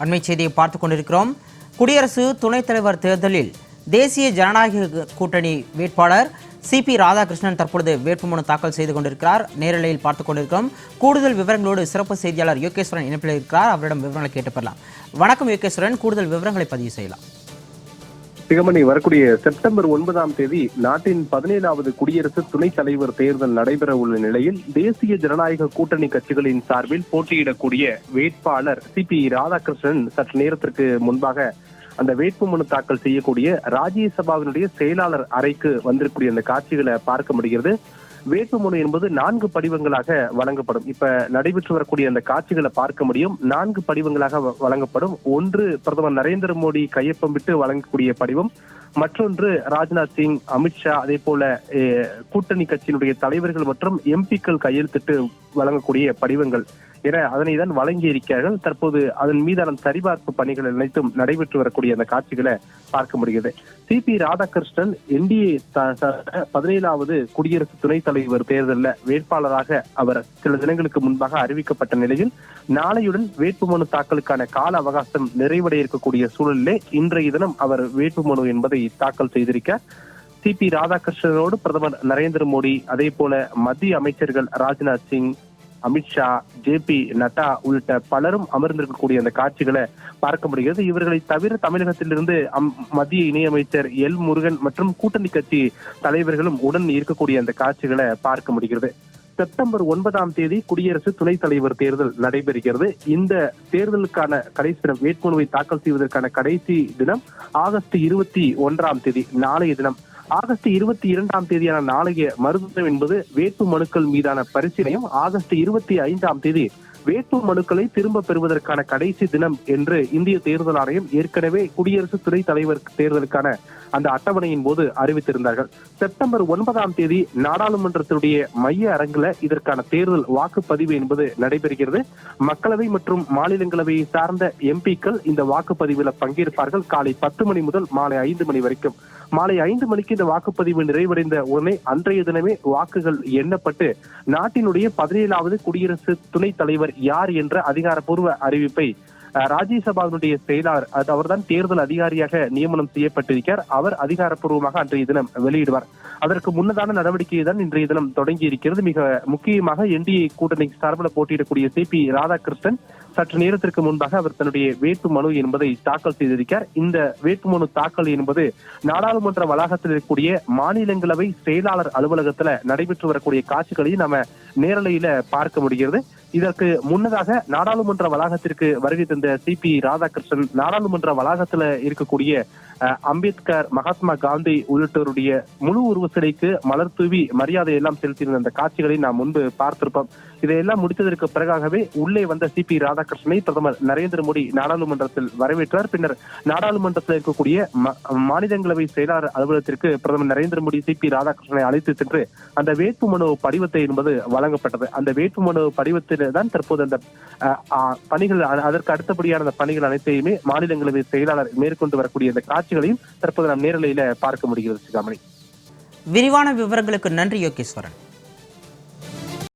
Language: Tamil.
அண்மை செய்தியை பார்த்து கொண்டிருக்கிறோம். குடியரசு துணைத் தலைவர் தேர்தலில் தேசிய ஜனநாயக கூட்டணி வேட்பாளர் சிபி ராதாகிருஷ்ணன் தற்பொழுது வேட்புமனு தாக்கல் செய்து கொண்டிருக்கிறார். நேரலையில் பார்த்துக் கொண்டிருக்கிறோம். கூடுதல் விவரங்களோடு சிறப்பு செய்தியாளர் யோகேஸ்வரன் இணைப்பில் இருக்கிறார். அவரிடம் விவரங்களை கேட்டு பெறலாம். வணக்கம் யோகேஸ்வரன். கூடுதல் விவரங்களை பதிவு செய்யலாம். சிகமணி வரக்கூடிய செப்டம்பர் ஒன்பதாம் தேதி நாட்டின் பதினேழாவது குடியரசு துணைத் தலைவர் தேர்தல் நடைபெற உள்ள நிலையில் தேசிய ஜனநாயக கூட்டணி கட்சிகளின் சார்பில் போட்டியிடக்கூடிய வேட்பாளர் சி பி ராதாகிருஷ்ணன் சற்று நேரத்திற்கு முன்பாக அந்த வேட்புமனு தாக்கல் செய்யக்கூடிய ராஜ்யசபாவினுடைய செயலாளர் அறைக்கு வந்திருக்கக்கூடிய அந்த காட்சிகளை பார்க்க முடிகிறது. வேட்புமனு என்பது நான்கு படிவங்களாக வழங்கப்படும். இப்ப நடைபெற்று வரக்கூடிய அந்த காட்சிகளை பார்க்க முடியும். நான்கு படிவங்களாக வ- வழங்கப்படும். ஒன்று பிரதமர் நரேந்திர மோடி கையொப்பம் விட்டு வழங்கக்கூடிய படிவம். மற்றொன்று ராஜ்நாத் சிங் அமித்ஷா அதே போல அஹ், கூட்டணி கட்சியினுடைய தலைவர்கள் மற்றும் எம்பிக்கள் கையெழுத்திட்டு வழங்கக்கூடிய படிவங்கள். என அதனைதான் வழங்கி இருக்கிறார்கள். தற்போது அதன் மீதான சரிபார்ப்பு பணிகள் அனைத்தும் நடைபெற்று வரக்கூடிய அந்த காட்சிகளை பார்க்க முடிகிறது. சி. பி. ராதாகிருஷ்ணன் என்டிஏ பதினேழாவது குடியரசு துணைத் தலைவர் தேர்தலில் வேட்பாளராக அவர் சில தினங்களுக்கு முன்பாக அறிவிக்கப்பட்ட நிலையில் நாளையுடன் வேட்புமனு தாக்கலுக்கான கால அவகாசம் நிறைவடைய இருக்கக்கூடிய சூழலிலே இன்றைய தினம் அவர் வேட்புமனு என்பதை தாக்கல் செய்திருக்கிறார் சி. பி. ராதாகிருஷ்ணனோடு பிரதமர் நரேந்திர மோடி அதே போல மத்திய அமைச்சர்கள் ராஜ்நாத் சிங் அமித்ஷா ஜே பி நட்டா உள்ளிட்ட பலரும் அமர்ந்திருக்கக்கூடிய அந்த காட்சிகளை பார்க்க முடிகிறது. இவர்களை தவிர தமிழகத்திலிருந்து மத்திய இணையமைச்சர் எல் முருகன் மற்றும் கூட்டணி கட்சி தலைவர்களும் உடன் இருக்கக்கூடிய அந்த காட்சிகளை பார்க்க முடிகிறது. செப்டம்பர் ஒன்பதாம் தேதி குடியரசு துணைத் தலைவர் தேர்தல் நடைபெறுகிறது. இந்த தேர்தலுக்கான கடைசி தினம் வேட்புமனுவை தாக்கல் செய்வதற்கான கடைசி தினம் ஆகஸ்ட் இருபத்தி ஒன்றாம் தேதி நாளைய தினம். ஆகஸ்ட் இருபத்தி இரண்டாம் தேதியான நாளைய மறுதினம் என்பது வேட்பு மனுக்கள் மீதான பரிசீலனையும் ஆகஸ்ட் இருபத்தி ஐந்தாம் தேதி வேட்பு மனுக்களை திரும்ப பெறுவதற்கான கடைசி தினம் என்று இந்திய தேர்தல் ஆணையம் ஏற்கனவே குடியரசு துணைத் தலைவர் தேர்தலுக்கான அந்த அட்டவணையின் போது அறிவித்திருந்தார்கள். செப்டம்பர் ஒன்பதாம் தேதி நாடாளுமன்றத்தினுடைய மைய அரங்குல இதற்கான தேர்தல் வாக்குப்பதிவு என்பது நடைபெறுகிறது. மக்களவை மற்றும் மாநிலங்களவையை சார்ந்த எம்பிக்கள் இந்த வாக்குப்பதிவில் பங்கேற்பார்கள். காலை பத்து மணி முதல் மாலை ஐந்து மணி வரைக்கும். மாலை ஐந்து மணிக்கு இந்த வாக்குப்பதிவு நிறைவடைந்த உடனே அன்றைய தினமே வாக்குகள் எண்ணப்பட்டு நாட்டினுடைய பதினேழாவது குடியரசு துணைத் தலைவர் யார் என்ற அதிகாரப்பூர்வ அறிவிப்பை ராஜ்யசபாவினுடைய செயலாளர் அது அவர்தான் தேர்தல் அதிகாரியாக நியமனம் செய்யப்பட்டிருக்கிறார். அவர் அதிகாரப்பூர்வமாக அன்றைய தினம் வெளியிடுவார். அதற்கு முன்னதான நடவடிக்கையை தான் இன்றைய தினம் தொடங்கி இருக்கிறது மிக முக்கியமாக என்டிஏ கூட்டணி சார்பில் போட்டியிடக்கூடிய சி பி ராதாகிருஷ்ணன் சற்று நேரத்திற்கு முன்பாக அவர் தன்னுடைய வேட்பு மனு என்பதை தாக்கல் செய்திருக்கிறார். இந்த வேட்புமனு தாக்கல் என்பது நாடாளுமன்ற வளாகத்தில் இருக்கக்கூடிய மாநிலங்களவை செயலாளர் அலுவலகத்துல நடைபெற்று வரக்கூடிய காட்சிகளையும் நம்ம நேரலையில பார்க்க முடிகிறது. இதற்கு முன்னதாக நாடாளுமன்ற வளாகத்திற்கு வருகை தந்த சி பி ராதாகிருஷ்ணன் நாடாளுமன்ற வளாகத்துல இருக்கக்கூடிய அம்பேத்கர் மகாத்மா காந்தி உள்ளிட்டோருடைய முழு உருவ சிலைக்கு மலர் தூவி மரியாதை எல்லாம் செலுத்தியிருந்த அந்த காட்சிகளை நாம் முன்பு பார்த்திருப்போம். இதையெல்லாம் முடித்ததற்கு பிறகாகவே உள்ளே வந்த சி பி ராதாகிருஷ்ணனை பிரதமர் நரேந்திர மோடி நாடாளுமன்றத்தில் வரவேற்றார். பின்னர் நாடாளுமன்றத்தில் இருக்கக்கூடிய மாநிலங்களவை செயலாளர் அலுவலகத்திற்கு பிரதமர் நரேந்திர மோடி சி பி ராதாகிருஷ்ணனை அழைத்து சென்று அந்த வேட்புமனு படிவத்தை என்பது வழங்கப்பட்டது. அந்த வேட்புமனு படிவத்தில் தான் தற்போது அந்த பணிகள் அதற்கு அடுத்தபடியான அந்த பணிகள் அனைத்தையுமே மாநிலங்களவை செயலாளர் மேற்கொண்டு வரக்கூடிய அந்த காட்சிகளையும் தற்போது நாம் நேரலையில பார்க்க முடிகிறது சிகாமணி. விரிவான விவரங்களுக்கு நன்றி யோகேஸ்வரன்.